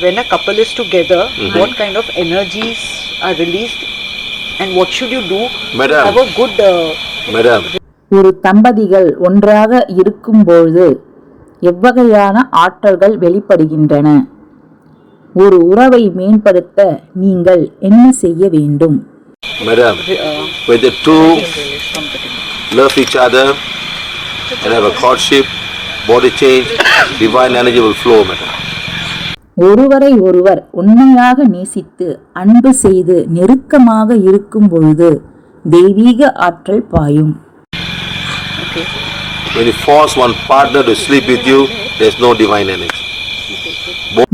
When a couple is together, what kind of energies are released and what should you do to Madam. have a good uh, Madam, ஒரு தம்பதிகள் ஒன்றாக இருக்கும்பொழுது எவ்வகையான ஆற்றல்கள் வெளிப்படுகின்றன ஒரு உறவை மேம்படுத்த நீங்கள் என்ன செய்ய வேண்டும் madam, uh, when the two love each other and have a courtship, body change, divine energy will flow, madam. ஒருவரை ஒருவர் உண்மையாக நேசித்து அன்பு செய்து நெருக்கமாக இருக்கும் பொழுது தெய்வீக ஆற்றல் பாயும் Okay. When you force one partner to sleep with you, there's no divine energy.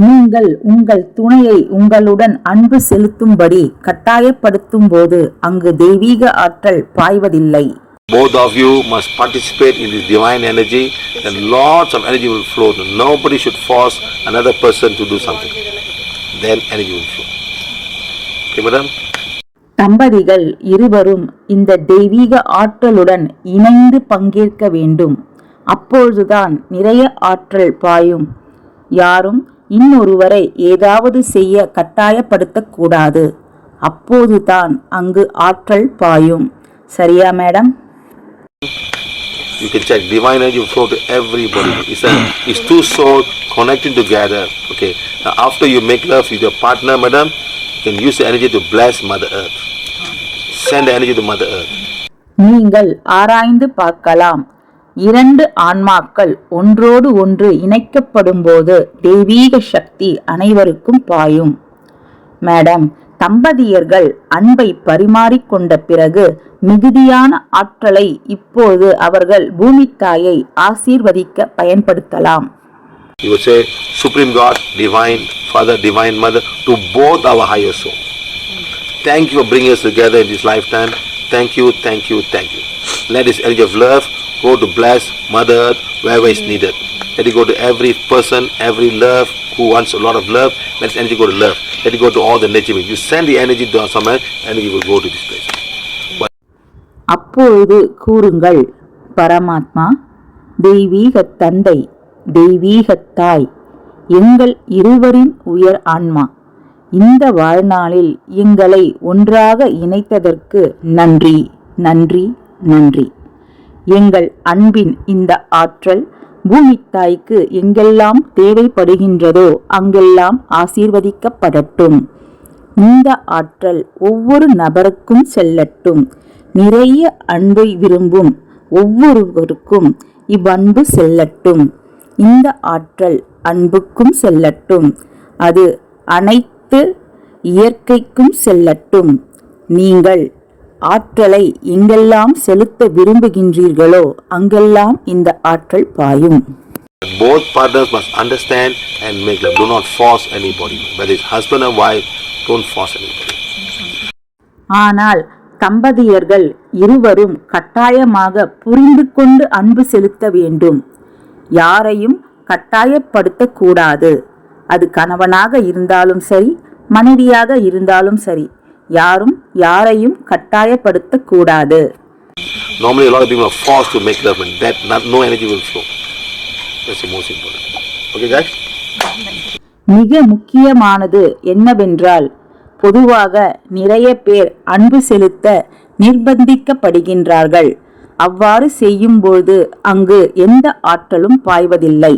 நீங்கள் உங்கள் துணையை உங்களுடன் அன்பு செலுத்தும்படி கட்டாயப்படுத்தும் போது அங்கு தெய்வீக ஆற்றல் பாய்வதில்லை Both of you must participate in this divine energy and lots of energy will flow. Nobody should force another person to do something. Then energy will flow. Okay, madam? தம்பதிகள் இருவரும் இந்த தெய்வீக ஆற்றலுடன் இணைந்து பங்கேற்க வேண்டும் அப்பொழுதுதான் நிறைய ஆற்றல் பாயும் யாரும் இன்னொருவரை ஏதாவது செய்ய கட்டாயப்படுத்தக்கூடாது அப்போதுதான் அங்கு ஆற்றல் பாயும் சரியா madam You can check divine energy flow to everybody. It's, a, it's two souls connecting together. Okay. Now after you make love with your partner, madam, you can use the energy to bless Mother Earth. Send the energy to Mother Earth. நீங்கள் ஆராய்ந்து பார்க்கலாம் இரண்டு ஆன்மாக்கள் ஒன்றோடு ஒன்று இணைக்கப்படும் போது தெய்வீக சக்தி அனைவருக்கும் பாயும் மேடம் தம்பதியர்கள் அன்பை பரிமாறிக்கொண்ட பிறகு மிகுதியான ஆற்றலை இப்போது அவர்கள் பூமி தாயை ஆசீர்வதிக்க பயன்படுத்தலாம் You would say, Supreme God, Divine Father, Divine Mother, to both our higher soul. Thank you for bringing us together in this lifetime. Thank you, thank you, thank you. Let this energy of love go to bless Mother Earth wherever it's needed. Let it go to every person, every love who wants a lot of love. Let its energy go to love. Let it go to all the nature. beings. you send the energy to somewhere, energy will go to this place. அப்பொழுது கூறுங்கள் பரமாத்மா தெய்வீக தந்தை தெய்வீக தாய் எங்கள் இருவரின் உயர் ஆன்மா இந்த வாழ்நாளில் எங்களை ஒன்றாக இணைத்ததற்கு நன்றி நன்றி நன்றி எங்கள் அன்பின் இந்த ஆற்றல் பூமி தாய்க்கு எங்கெல்லாம் தேவைப்படுகின்றதோ அங்கெல்லாம் ஆசீர்வதிக்கப்படட்டும். இந்த ஆற்றல் ஒவ்வொரு நபருக்கும் செல்லட்டும். நிறைய அன்பை விரும்பும் ஒவ்வொருவருக்கும் இவ்வன்பு செல்லட்டும். இந்த ஆற்றல் அன்புக்கும் செல்லட்டும். அது அனைத்து இயற்கைக்கும் செல்லட்டும். நீங்கள் ஆற்றலை எங்கெல்லாம் செலுத்த விரும்புகின்றீர்களோ அங்கெல்லாம் இந்த ஆற்றல் பாயும் Both partners must understand and make love. Do not force anybody. Whether it's husband or wife, don't force anybody. ஆனால் தம்பதியர்கள் இருவரும் கட்டாயமாக புரிந்து கொண்டு அன்பு செலுத்த வேண்டும் யாரையும் கட்டாயப்படுத்தக்கூடாது அது கணவனாக இருந்தாலும் சரி மனைவியாக இருந்தாலும் சரி யாரும் யாரையும் கட்டாயப்படுத்தக்கூடாது Normally, a lot of people are forced to make love, and that not, no energy will flow. That's the most important. Okay, guys? மிக முக்கியமானது என்னவென்றால் பொதுவாக நிறைய பேர் அன்பு செலுத்த நிர்பந்திக்கப்படுகின்றார்கள் அவ்வாறு செய்யும்போது அங்கு எந்த ஆற்றலும் பாய்வதில்லை